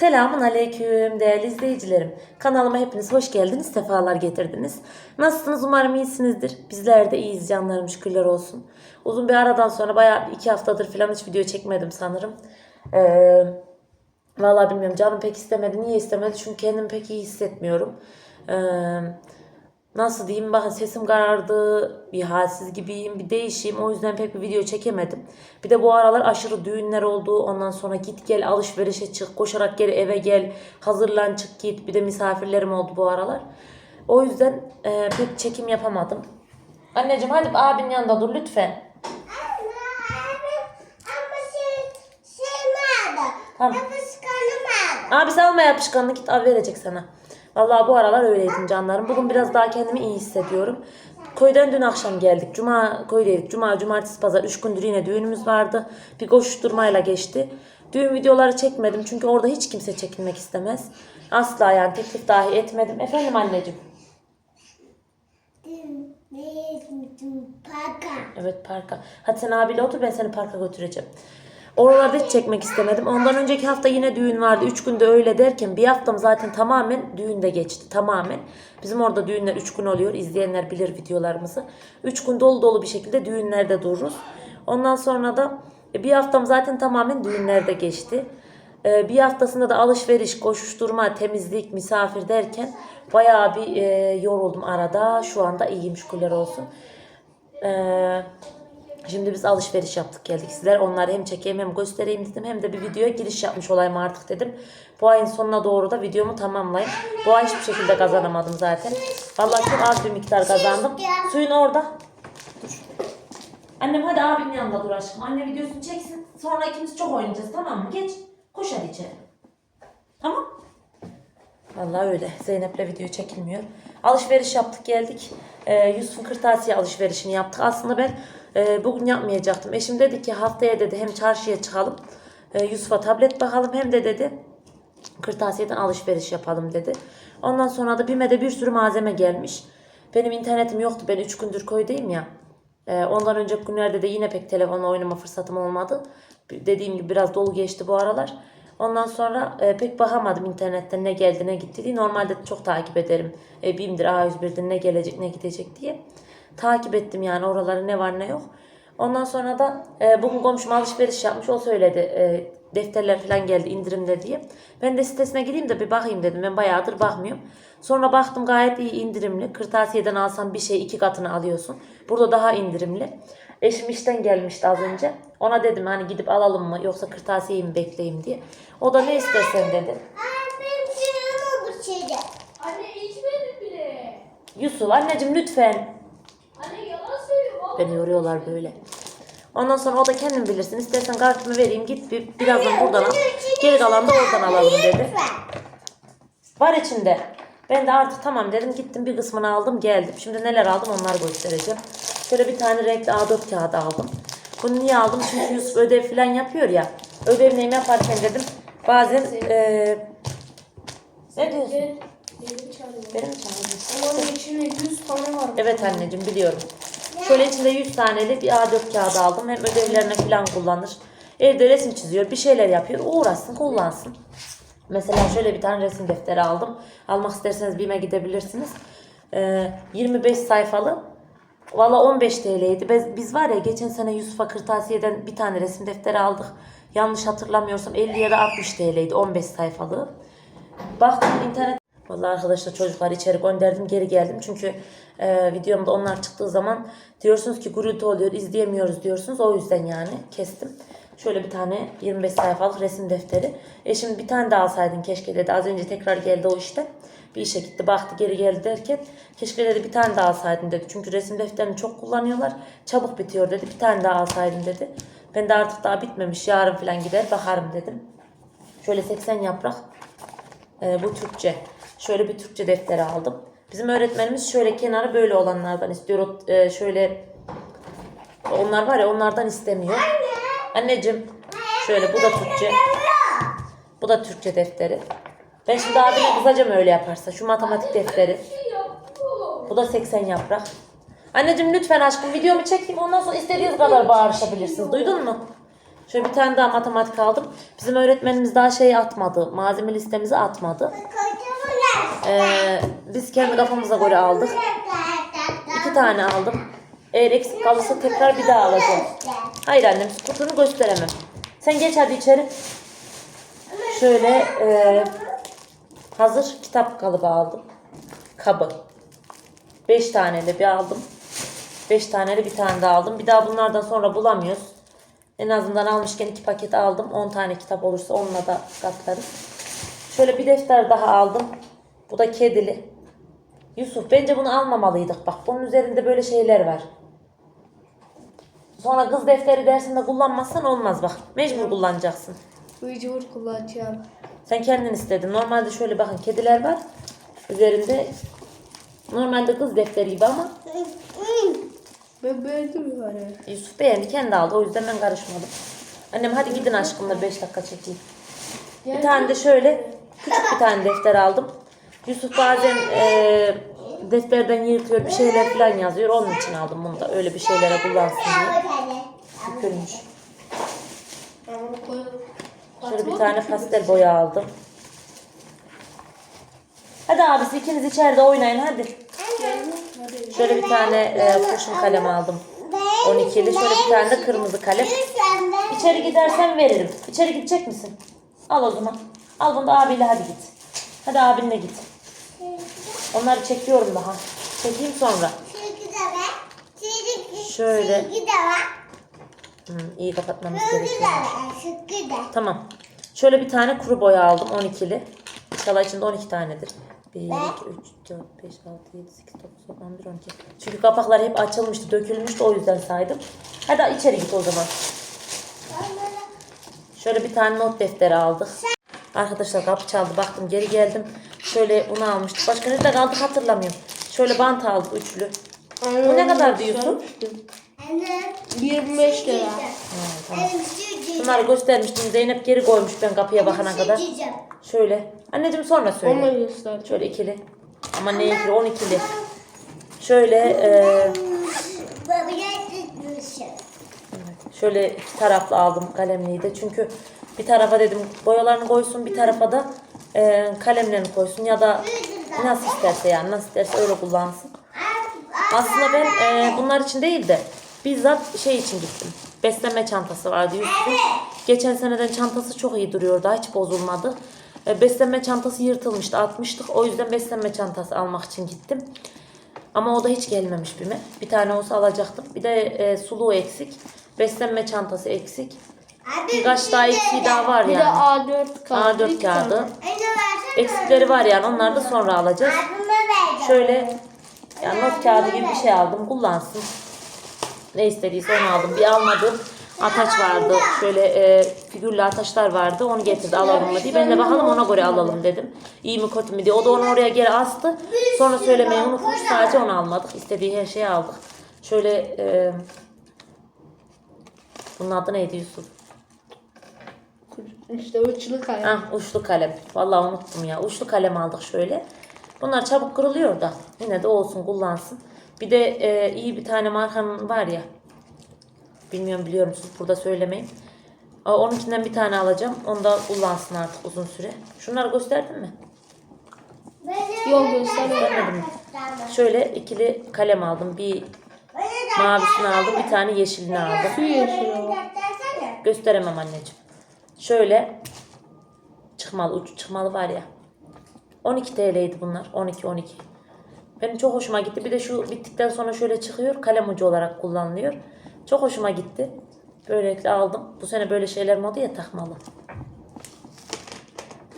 Selamun aleyküm değerli izleyicilerim. Kanalıma hepiniz hoş geldiniz, sefalar getirdiniz. Nasılsınız? Umarım iyisinizdir. Bizler de iyiyiz canlarım şükürler olsun. Uzun bir aradan sonra bayağı iki haftadır falan hiç video çekmedim sanırım. Ee, vallahi bilmiyorum canım pek istemedi. Niye istemedi? Çünkü kendimi pek iyi hissetmiyorum. Ee, nasıl diyeyim bakın sesim karardı bir halsiz gibiyim bir değişeyim o yüzden pek bir video çekemedim. Bir de bu aralar aşırı düğünler oldu ondan sonra git gel alışverişe çık koşarak geri eve gel hazırlan çık git bir de misafirlerim oldu bu aralar. O yüzden e, pek çekim yapamadım. Anneciğim hadi abinin yanında dur lütfen. Şey, şey? Tamam. Yapışkanı nerede? Abisi alma yapışkanını git abi verecek sana. Vallahi bu aralar öyleydim canlarım. Bugün biraz daha kendimi iyi hissediyorum. Köyden dün akşam geldik. Cuma köydeydik. Cuma, cumartesi, pazar. Üç gündür yine düğünümüz vardı. Bir koşuşturmayla geçti. Düğün videoları çekmedim. Çünkü orada hiç kimse çekilmek istemez. Asla yani teklif dahi etmedim. Efendim anneciğim. Parka. Evet parka. Hadi sen abiyle otur ben seni parka götüreceğim. Oralarda hiç çekmek istemedim. Ondan önceki hafta yine düğün vardı. Üç günde öyle derken bir haftam zaten tamamen düğünde geçti. Tamamen. Bizim orada düğünler üç gün oluyor. İzleyenler bilir videolarımızı. Üç gün dolu dolu bir şekilde düğünlerde dururuz. Ondan sonra da e, bir haftam zaten tamamen düğünlerde geçti. E, Bir haftasında da alışveriş, koşuşturma, temizlik, misafir derken bayağı bir e, yoruldum arada. Şu anda iyiyim şükürler olsun. Ee, şimdi biz alışveriş yaptık geldik. Sizler onları hem çekeyim hem göstereyim dedim. Hem de bir videoya giriş yapmış olayım artık dedim. Bu ayın sonuna doğru da videomu tamamlayayım. Bu ay hiçbir şekilde kazanamadım zaten. Vallahi çok az bir miktar kazandım. Suyun orada. Dur. Annem hadi abinin yanında dur aşkım. Anne videosunu çeksin. Sonra ikimiz çok oynayacağız tamam mı? Geç. Koş hadi içeri. Tamam. Vallahi öyle. Zeynep'le video çekilmiyor. Alışveriş yaptık geldik. Ee, Yusuf'un kırtasiye alışverişini yaptık. Aslında ben e, bugün yapmayacaktım. Eşim dedi ki haftaya dedi hem çarşıya çıkalım. e, Yusuf'a tablet bakalım hem de dedi kırtasiyeden alışveriş yapalım dedi. Ondan sonra da BİM'e bir sürü malzeme gelmiş. Benim internetim yoktu. Ben 3 gündür koydayım ya. Ee, ondan önceki günlerde de yine pek telefonla oynama fırsatım olmadı. Dediğim gibi biraz dolu geçti bu aralar. Ondan sonra e, pek bakamadım internetten ne geldi ne gitti diye. Normalde çok takip ederim. E, BİM'dir, A101'dir ne gelecek ne gidecek diye. Takip ettim yani oraları ne var ne yok. Ondan sonra da e, bugün komşum alışveriş yapmış. O söyledi e, defterler falan geldi indirimde diye. Ben de sitesine gireyim de bir bakayım dedim. Ben bayağıdır bakmıyorum. Sonra baktım gayet iyi indirimli. Kırtasiyeden alsan bir şey iki katını alıyorsun. Burada daha indirimli. Eşim işten gelmişti az önce. Ona dedim hani gidip alalım mı yoksa kırtasiyeyi mi bekleyeyim diye. O da ne istersen dedi. Anne içmedim bile. Yusuf anneciğim lütfen. Anne yalan söylüyor. Vallahi Beni yoruyorlar böyle. Ondan sonra o da kendin bilirsin. İstersen kartımı vereyim git bir, birazdan buradan al. Geri kalan da oradan alalım dedi. Var içinde. Ben de artık tamam dedim gittim bir kısmını aldım geldim. Şimdi neler aldım onları göstereceğim. Şöyle bir tane renkli A4 kağıdı aldım. Bunu niye aldım? Çünkü Yusuf ödev falan yapıyor ya. Ödevini yaparken dedim bazen eee ne diyorsun? Benim çağırdım. Onun içinde 100 tane var. Evet anneciğim biliyorum. Şöyle içinde 100 taneli bir A4 kağıdı aldım. Hem ödevlerine falan kullanır. Evde resim çiziyor, bir şeyler yapıyor. Uğraşsın, kullansın. Mesela şöyle bir tane resim defteri aldım. Almak isterseniz BİM'e gidebilirsiniz. Ee, 25 sayfalı. Valla 15 TL'ydi. Biz, biz var ya geçen sene Yusuf'a kırtasiyeden bir tane resim defteri aldık. Yanlış hatırlamıyorsam 50 ya da 60 TL'ydi 15 sayfalı. Baktım internet Vallahi arkadaşlar çocuklar içeri gönderdim geri geldim. Çünkü e, videomda onlar çıktığı zaman diyorsunuz ki gürültü oluyor izleyemiyoruz diyorsunuz. O yüzden yani kestim. Şöyle bir tane 25 sayfalık resim defteri. Eşim bir tane daha alsaydın keşke dedi. Az önce tekrar geldi o işte. Bir işe gitti baktı geri geldi derken keşke dedi bir tane daha alsaydın dedi. Çünkü resim defterini çok kullanıyorlar. Çabuk bitiyor dedi. Bir tane daha alsaydın dedi. Ben de artık daha bitmemiş yarın falan gider bakarım dedim. Şöyle 80 yaprak ee, bu Türkçe. Şöyle bir Türkçe defteri aldım. Bizim öğretmenimiz şöyle kenarı böyle olanlardan istiyor. E, şöyle onlar var ya onlardan istemiyor. Anneciğim şöyle bu da Türkçe. Bu da Türkçe defteri. Ben şimdi abine kızacağım öyle yaparsa. Şu matematik defteri. şey. Bu da 80 yaprak. Anneciğim lütfen aşkım videomu çekeyim ondan sonra istediğiniz kadar bağırışabilirsiniz. Duydun mu? Şöyle bir tane daha matematik aldım. Bizim öğretmenimiz daha şey atmadı. Malzeme listemizi atmadı. Ee, biz kendi kafamıza göre aldık. İki tane aldım. Eğer eksik kalırsa tekrar bir daha alacağım. Hayır annem kutunu gösteremem. Sen geç hadi içeri. Şöyle e, hazır kitap kalıbı aldım. Kabı. 5 taneli bir aldım. 5 taneli bir tane daha aldım. Bir daha bunlardan sonra bulamıyoruz. En azından almışken iki paket aldım. 10 tane kitap olursa onunla da katlarız. Şöyle bir defter daha aldım. Bu da kedili. Yusuf bence bunu almamalıydık. Bak bunun üzerinde böyle şeyler var. Sonra kız defteri dersinde kullanmazsan olmaz bak. Mecbur kullanacaksın. Mecbur kullanacağım. Sen kendin istedin. Normalde şöyle bakın kediler var. Üzerinde normalde kız defteri gibi ama Ben beğendim yani. Yusuf beğendi kendi aldı. O yüzden ben karışmadım. Annem hadi gidin aşkımla 5 dakika çekeyim. Bir tane de şöyle küçük bir tane defter aldım. Yusuf bazen eee, defterden yırtıyor bir şeyler falan yazıyor. Onun için aldım bunu da. Öyle bir şeylere kullansın diye. Koyalım. Şöyle bir tane pastel boya aldım. Hadi abisi ikiniz içeride oynayın. Hadi. Şöyle bir tane e, kurşun kalem aldım. 12'li. Şöyle bir tane de kırmızı kalem. İçeri gidersen veririm. İçeri gidecek misin? Al o zaman. Al bunu da abiyle hadi git. Hadi abinle git. Onları çekiyorum daha. Çekeyim sonra. Şöyle. Hmm, iyi kapatmamız gerekiyor. Tamam. Şöyle bir tane kuru boya aldım 12'li. İnşallah içinde 12 tanedir. 1, 2, 3, 4, 5, 6, 7, 8, 9, 10, 11, 12. Çünkü kapaklar hep açılmıştı, dökülmüştü o yüzden saydım. Hadi içeri git o zaman. Şöyle bir tane not defteri aldık. Arkadaşlar kapı çaldı. Baktım geri geldim. Şöyle onu almıştık. Başka nerede kaldık hatırlamıyorum. Şöyle bant aldık üçlü. Bu ne kadar diyorsun? 25 lira. Bunları göstermiştim. Zeynep geri koymuş ben kapıya bakana kadar. Şöyle. Anneciğim sonra söyle. Onu göster. Şöyle ikili. Ama ne ikili? 12'li. Şöyle e, şöyle iki taraflı aldım kalemliği de. Çünkü bir tarafa dedim boyalarını koysun bir tarafa da e, kalemlerini koysun ya da nasıl isterse yani nasıl isterse öyle kullansın. Aslında ben e, bunlar için değil de bizzat şey için gittim. Beslenme çantası vardı Yusuf'un. Geçen seneden çantası çok iyi duruyordu. Hiç bozulmadı. E, beslenme çantası yırtılmıştı. Atmıştık. O yüzden beslenme çantası almak için gittim. Ama o da hiç gelmemiş bime. Bir tane olsa alacaktım. Bir de e, suluğu eksik. Beslenme çantası eksik. Birkaç daha eksiği daha var Bir de yani. A4 kağıdı. A4 kağıdı. Eksikleri var yani. Onları da sonra alacağız. Şöyle yani not kağıdı gibi bir şey aldım. Kullansın. Ne istediyse onu aldım. Bir almadığım ataç vardı. Şöyle e, figürlü ataçlar vardı. Onu getirdi alalım mı diye. Ben de bakalım ona göre alalım dedim. İyi mi kötü mü diye. O da onu oraya geri astı. Sonra söylemeyi unutmuş. Sadece onu almadık. İstediği her şeyi aldık. Şöyle e, bunun adı neydi Yusuf? İşte uçlu kalem. Ah uçlu kalem. Vallahi unuttum ya. Uçlu kalem aldık şöyle. Bunlar çabuk kırılıyor da. Yine de olsun kullansın. Bir de e, iyi bir tane markanın var ya. Bilmiyorum biliyor musunuz? Burada söylemeyin. Aa, Onun içinden bir tane alacağım. Onu da kullansın artık uzun süre. Şunları gösterdin mi? Yok göstermedim. Şöyle ikili kalem aldım. Bir mavisini aldım. Bir tane yeşilini aldım. Su yeşili o. Gösteremem anneciğim. Şöyle çıkmalı uç çıkmalı var ya. 12 TL'ydi bunlar. 12 12. Benim çok hoşuma gitti. Bir de şu bittikten sonra şöyle çıkıyor. Kalem ucu olarak kullanılıyor. Çok hoşuma gitti. Böylelikle aldım. Bu sene böyle şeyler moda ya takmalı.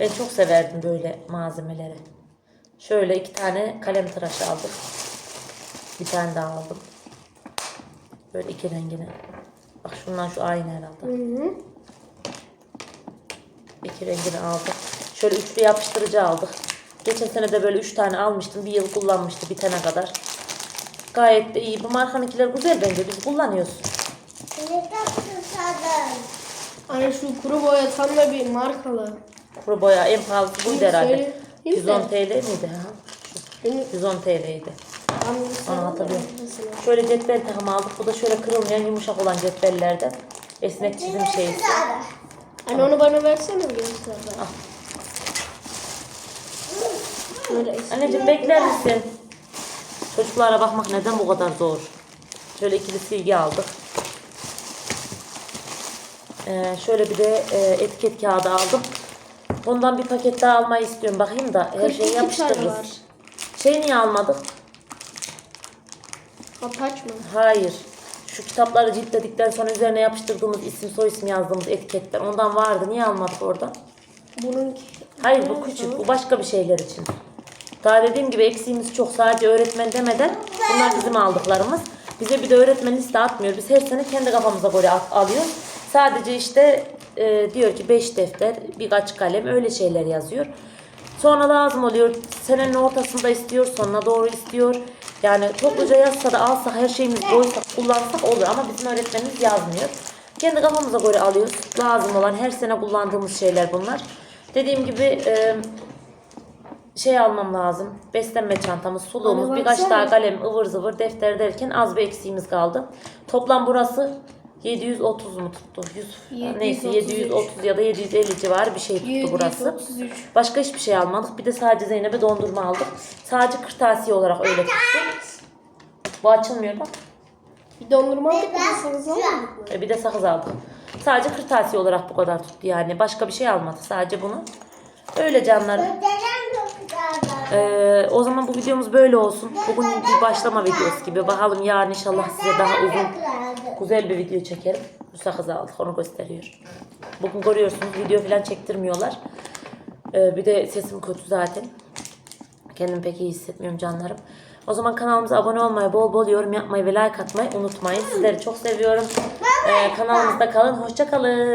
Ben çok severdim böyle malzemeleri. Şöyle iki tane kalem tıraşı aldım. Bir tane daha aldım. Böyle iki rengine. Bak şundan şu aynı herhalde. Hı hı. İki rengini aldık. Şöyle üçlü yapıştırıcı aldık. Geçen sene de böyle üç tane almıştım. Bir yıl kullanmıştı bitene kadar. Gayet de iyi. Bu markanınkiler güzel bence. Biz kullanıyoruz. Hani şu kuru boya tam da bir markalı. Kuru boya en pahalısı buydu herhalde. Söyleyeyim de. 110 TL miydi? Ha? Benim 110 TL'ydi. Onu hatırlıyorum. Şöyle cetvel takımı aldık. Bu da şöyle kırılmayan yumuşak olan cetvellerden. Esnek çizim şeysi. Hani onu bana versene bir eski. Anneciğim bekler misin? Çocuklara bakmak neden bu kadar zor? Şöyle ikili silgi aldık. Ee, şöyle bir de e, etiket kağıdı aldım. Bundan bir paket daha almayı istiyorum. Bakayım da her 42 şeyi yapıştırırız. Şey niye almadık? Kapaç mı? Hayır. Şu kitapları ciltledikten sonra üzerine yapıştırdığımız isim soy isim yazdığımız etiketler. Ondan vardı. Niye almadık oradan? Bunun Hayır bu küçük. Bu başka bir şeyler için. Daha dediğim gibi eksiğimiz çok. Sadece öğretmen demeden bunlar bizim aldıklarımız. Bize bir de öğretmen liste atmıyor. Biz her sene kendi kafamıza göre alıyoruz. Sadece işte e, diyor ki 5 defter, birkaç kalem öyle şeyler yazıyor. Sonra lazım oluyor. Senenin ortasında istiyor, sonuna doğru istiyor. Yani topluca yazsa da alsak, her şeyimiz boysak, kullansak olur ama bizim öğretmenimiz yazmıyor. Kendi kafamıza göre alıyoruz. Lazım olan her sene kullandığımız şeyler bunlar. Dediğim gibi e, şey almam lazım. Beslenme çantamız, suluğumuz, birkaç daha kalem, ıvır zıvır, defter derken az bir eksiğimiz kaldı. Toplam burası 730 mu tuttu? 100, neyse 733. 730 ya da 750 civarı bir şey tuttu burası. 733. Başka hiçbir şey almadık. Bir de sadece Zeynep'e dondurma aldık. Sadece kırtasiye olarak öyle tuttu. Bu açılmıyor bak. Bir dondurma aldık bir de sakız almadık mı? E, Bir de sakız aldık. Sadece kırtasiye olarak bu kadar tuttu yani. Başka bir şey almadı. Sadece bunu. Öyle canlarım. Ee, o zaman bu videomuz böyle olsun. Bugün bir başlama videosu gibi. Bakalım yarın inşallah size daha uzun güzel bir video çekerim. Bu sakızı aldık onu gösteriyor. Bugün görüyorsunuz video falan çektirmiyorlar. Ee, bir de sesim kötü zaten. Kendimi pek iyi hissetmiyorum canlarım. O zaman kanalımıza abone olmayı, bol bol yorum yapmayı ve like atmayı unutmayın. Sizleri çok seviyorum. Ee, kanalımızda kalın. Hoşça kalın.